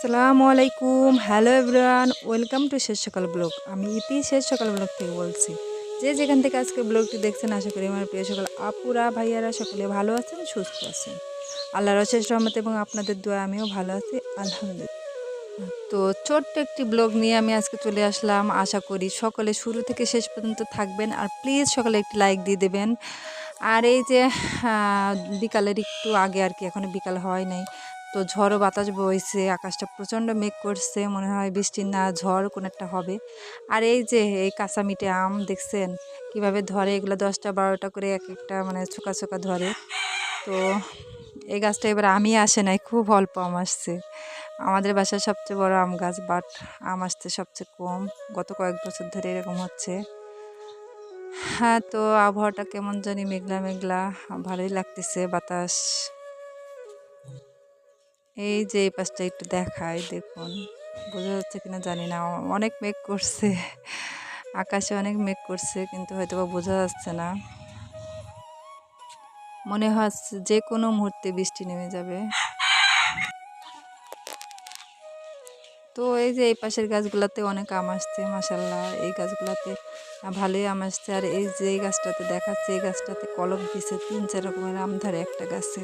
আসসালামু আলাইকুম। Hello everyone, welcome to শেষ সকাল ব্লগ। আমি ইতি শেষ সকাল ব্লগ থেকে বলছি। যে যেখান থেকে আজকে ব্লগটি দেখছেন, আশা করি আমার প্রিয় সকাল আপুরা, ভাইয়ারা সকলে ভালো আছেন, সুস্থ আছেন। আল্লাহর অশেষ রহমত এবং আপনাদের দোয়া, আমিও ভালো আছি, আলহামদুলিল্লাহ। তো ছোট্ট একটি ব্লগ নিয়ে আমি আজকে চলে আসলাম। আশা করি সকলে শুরু থেকে শেষ পর্যন্ত থাকবেন আর প্লিজ সকলে একটি লাইক দিয়ে দেবেন। আর এই যে বিকালের একটু আগে আর কি, এখনও বিকাল হয় নাই। তো ঝড়ও বাতাস বইছে, আকাশটা প্রচণ্ড মেঘ করছে, মনে হয় বৃষ্টি না ঝড় কোনো একটা হবে। আর এই যে, এই কাঁচা মিটে আম দেখছেন, কীভাবে ধরে, এগুলো দশটা বারোটা করে এক একটা মানে চোকা চোকা ধরে। তো এই গাছটা এবার আমি আসে নাই, খুব অল্প আম আসছে। আমাদের বাসায় সবচেয়ে বড় আম গাছ, বাট আম আসতে সবচেয়ে কম, গত কয়েক বছর ধরে এরকম হচ্ছে। হ্যাঁ তো আবহাওয়াটা কেমন জানি মেঘলা মেঘলা, ভালোই লাগতেছে বাতাস। এই যে এই পাশটা একটু দেখাই, দেখুন। বোঝা যাচ্ছে কিনা জানি না, অনেক মেঘ করছে। আকাশে অনেক মেঘ করছে, কিন্তু হয়তো বা বোঝা যাচ্ছে না। মনে হচ্ছে যে কোনো মুহূর্তে বৃষ্টি নেমে যাবে। তো এই যে এই পাশের গাছগুলোতে অনেক আম আসছে মাসাল্লাহ এই গাছগুলোতে ভালোই আম আসছে। আর এই যে গাছটাতে দেখাচ্ছে, এই গাছটাতে কলম দিছে, তিন চার রকমের আম ধরে একটা গাছে।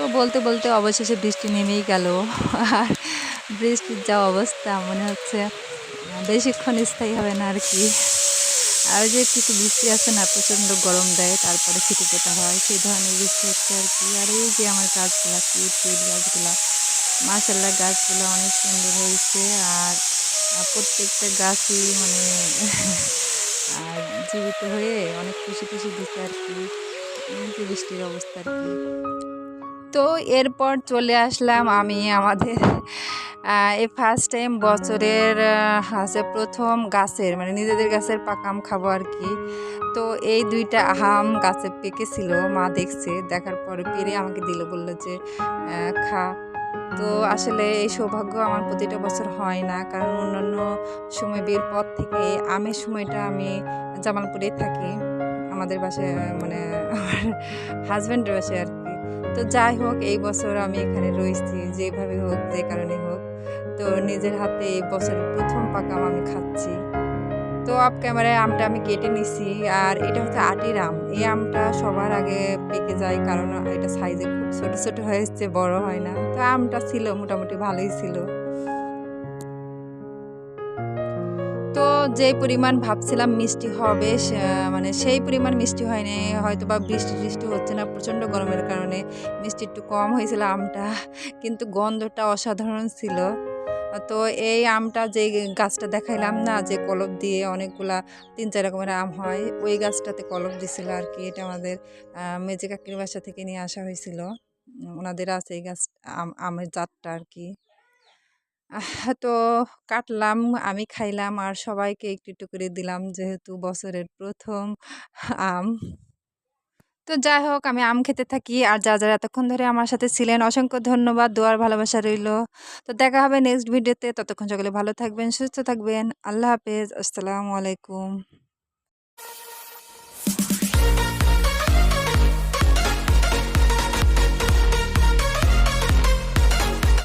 তো বলতে বলতে অবশেষে বৃষ্টি নেমেই গেল। আর বৃষ্টির যা অবস্থা মনে হচ্ছে, বেশিক্ষণ স্থায়ী হবে না আর কি। আর যে কিছু বৃষ্টি আছে না, প্রচণ্ড গরম দেয়, তারপরে ছিটে পোটা হয়, সেই ধরনের বৃষ্টি হচ্ছে আর কি। আর এই যে আমার গাছগুলা কিউট কিউট গাছগুলা মাসাল্লাহ গাছগুলো অনেক সুন্দর হয়েছে। আর প্রত্যেকটা গাছই মানে জীবিত হয়ে অনেক খুশি খুশি দিচ্ছে আর কি। বৃষ্টির অবস্থা আর কি। তো এরপর চলে আসলাম আমি আমাদের এই ফার্স্ট টাইম বছরের আছে প্রথম গাছের মানে নিজেদের গাছের পাকা আম খাব আর কি। তো এই দুইটা আম গাছে পেকেছিল, মা দেখছে, দেখার পরে পেরে আমাকে দিল, বলল যে খা। তো আসলে এই সৌভাগ্য আমার প্রতিটা বছর হয় না, কারণ অন্যান্য সময় বিয়ের পর থেকে আমের সময়টা আমি জামালপুরে থাকি। আমাদের বাসায় মানে আমার হাজব্যান্ডের বাসায় আর কি। তো যাই হোক, এই বছর আমি এখানে রয়েছি, যেভাবে হোক, যে কারণে হোক। তো নিজের হাতে এই বছরের প্রথম পাকাম আম খাচ্ছি। তো আপ ক্যামেরায় আমটা আমি কেটে নিছি, আর এটা হচ্ছে আটির আম। এই আমটা সবার আগে পেকে যায়, কারণ এটা সাইজে খুব ছোটো, ছোট হয়েছে বড় হয় না। তো আমটা ছিল, মোটামুটি ভালোই ছিল। যে পরিমাণ ভাবছিলাম মিষ্টি হবে মানে সেই পরিমাণ মিষ্টি হয়নি। হয়তো বা বৃষ্টি টিষ্টি হচ্ছে না, প্রচণ্ড গরমের কারণে মিষ্টি একটু কম হয়েছিল আমটা, কিন্তু গন্ধটা অসাধারণ ছিল। তো এই আমটা যে গাছটা দেখাইলাম না, যে কলব দিয়ে অনেকগুলা তিন চার রকমের আম হয়, ওই গাছটাতে কলব দিছিল আর কি এটা আমাদের মেজে কাকির বাসা থেকে নিয়ে আসা হয়েছিল। ওনাদের আছে এই গাছ, আম, আমের জাতটা আর কি তো কাটলাম, আমি খাইলাম আর সবাইকে একটু একটু করে দিলাম যেহেতু বছরের প্রথম আম। তো যাই হোক, আমি আম খেতে থাকি আর যা যারা এতক্ষণ ধরে আমার সাথে ছিলেন, অসংখ্য ধন্যবাদ, দোয়ার ভালোবাসা রইল। তো দেখা হবে নেক্সট ভিডিওতে ততক্ষণ সকলে ভালো থাকবেন, সুস্থ থাকবেন, আল্লাহ হাফেজ, আসসালামু আলাইকুম।